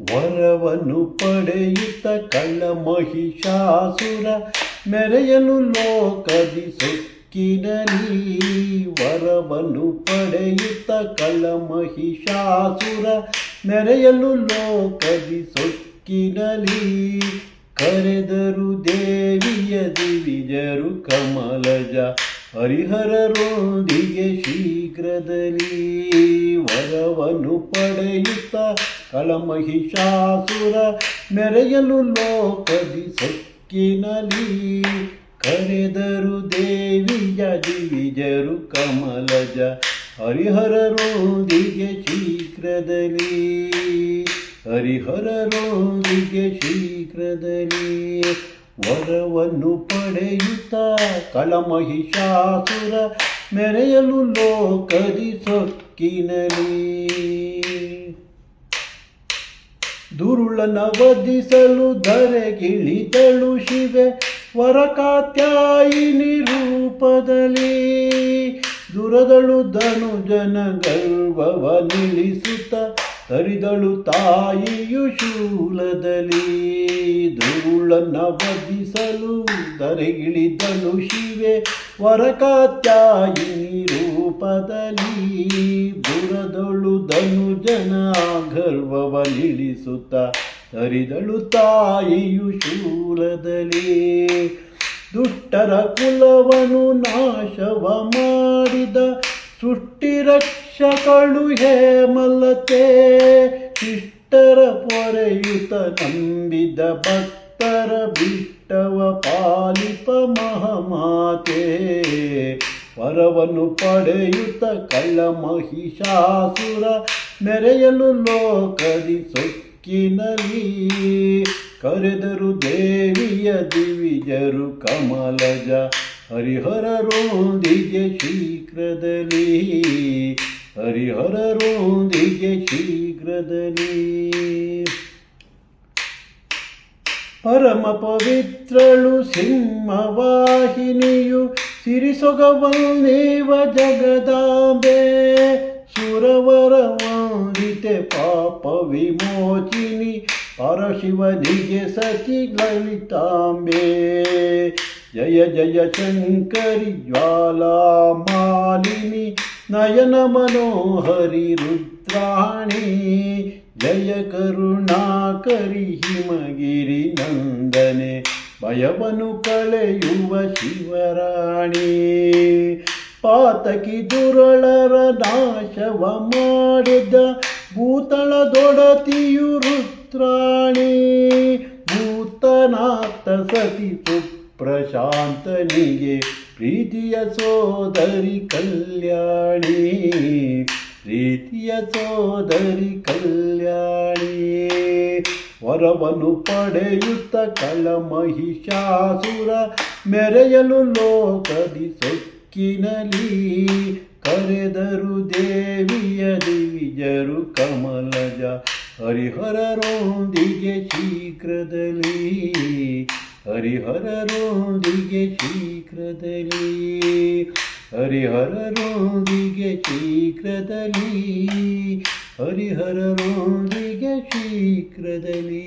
ವರವನ್ನು ಪಡೆಯುತ್ತ ಕಳ್ಳ ಮಹಿಷಾಸುರ ಮೆರೆಯಲು ಲೋಕದಿ ಸೊಕ್ಕಿನಲಿ. ವರವನ್ನು ಪಡೆಯುತ್ತ ಕಳ್ಳ ಮಹಿಷಾಸುರ ಮೆರೆಯಲು ಲೋಕದಿ ಸೊಕ್ಕಿನಲಿ. ಕರೆದರು ದೇವಿಯ ದಿವಿಜರು ಕಮಲಜ ಹರಿಹರರೊಂದಿಗೆ ಶೀಘ್ರದಲ್ಲಿ. ವರವನ್ನು ಪಡೆಯುತ್ತ ಕಳಮಹಿಷಾಸುರ ಮೆರೆಯಲು ಲೋಕದಿ ಸೊಕ್ಕಿನಲಿ ಕರೆದರು ದೇವಿಯ ದಿವಿಜರು ಕಮಲಜ ಹರಿಹರರೊಂದಿಗೆ ಶೀಘ್ರದಲ್ಲಿ. ಹರಿಹರರೊಂದಿಗೆ ಶೀಘ್ರದಲ್ಲಿ ವರವನ್ನು ಪಡೆಯುತ್ತ ಕಳಮಹಿಷಾಸುರ ಮೆರೆಯಲು ಲೋಕದಿ ಸೊಕ್ಕಿನಲಿ. ದುರುಳನ ವಧಿಸಲು ಧರೆಗಿಳಿದಳು ಶಿವೆ. ವರಕಾತ್ಯಾಯಿನಿ ರೂಪದಲ್ಲಿ ದುರದಳು ಧನುಜನ ಗರ್ವವ ನಿಲ್ಲಿಸುತ್ತ ತರಿದಳು ತಾಯಿಯು ಶೂಲದಲ್ಲಿ. ದುರುಳನ ವಧಿಸಲು ಧರೆಗಿಳಿದಳು ಶಿವೆ. ವರಕಾತ್ಯಾಯಿನಿ ರೂಪದಲ್ಲಿ ಬುರದಳು ಧನುಜನ ಗರ್ವವ ನಿಲ್ಲಿಸುತ್ತ ತರಿದಳು ತಾಯಿಯು ಶೂಲದಲ್ಲಿ. ದುಷ್ಟರ ಕುಲವನು ನಾಶವ ಮಾಡಿದ ಸೃಷ್ಟಿ ರಕ್ಷಕಳು ಹೇಮಲತೆ. ಶಿಷ್ಟರ ಪೊರೆಯುತ ನಂಬಿದ ಭಕ್ತರ ಬಿಟ್ಟವ ಪಾಲಿಪ ಮಹಮಾತೆ. ವರವನ್ನು ಪಡೆಯುತ್ತ ಕಳ್ಳ ಮಹಿಷಾಸುರ ಮೆರೆಯಲು ಲೋಕದಿ ಸೊಕ್ಕಿನಲ್ಲಿ ಕರೆದರು ದೇವಿಯ ದಿವಿಜರು ಕಮಲಜ ಹರಿಹರರೊಂದಿಗೆ ಶೀಘ್ರದಲ್ಲಿ ಹರಿಹರರೊಂದಿಗೆ ಶೀಘ್ರದಲ್ಲಿ. ಪರಮ ಪವಿತ್ರಳು ಸಿಂಹವಾಹಿನಿಯು ಸಿರಿಸೊಗವನ್ನೇವ ಜಗದಾಂಬೆ ಸುರವರ ವಂದಿತೆ ಪಾಪ ವಿಮೋಚಿನಿ ಪರಶಿವನಿಗೆ ಸತಿ ಲಲಿತಾಂಬೆ ಜಯ ಜಯ ಶಂಕರಿ ಜ್ವಾಲಾ ಮಾಲಿನಿ ನಯನ ಮನೋಹರಿ ರುದ್ರಾಣಿ ಜಯ ಕರುಣಾಕರಿ ಹಿಮಗಿರಿ ನಂದನೆ ಭಯವನ್ನು ಕಳೆಯುವ ಶಿವರಾಣಿ, ಪಾತಕಿ ದುರಳರ ನಾಶವ ಮಾಡಿದ ಭೂತಳ ದೊಡತಿಯು ರುದ್ರಾಣಿ, ಭೂತನಾಥ ಸತಿ ಸುಪ್ರಶಾಂತನಿಗೆ ಪ್ರೀತಿಯ ಸೋದರಿ ಕಲ್ಯಾಣಿ, ಪ್ರೀತಿಯ ಸೋದರಿ ಕಲ್ಯಾಣಿ. ವರವನ್ನು ಪಡೆಯುತ್ತ ಕಳ ಮಹಿಷಾಸುರ ಮೆರೆಯಲು ಲೋಕದಿ ಸೊಕ್ಕಿನಲಿ ಕರೆದರು ದೇವಿಯ ದಿವಿಜರು ಕಮಲಜ ಹರಿಹರರೊಂದಿಗೆ ಶೀಘ್ರದಲ್ಲಿ ಹರಿಹರರೊಂದಿಗೆ ಶೀಘ್ರದಲ್ಲಿ ಹರಿಹರರೊಂದಿಗೆ ಶೀಘ್ರದಲ್ಲಿ ಹರಿಹರರೊಂದಿಗೆ ಶೀಘ್ರದಲ್ಲಿ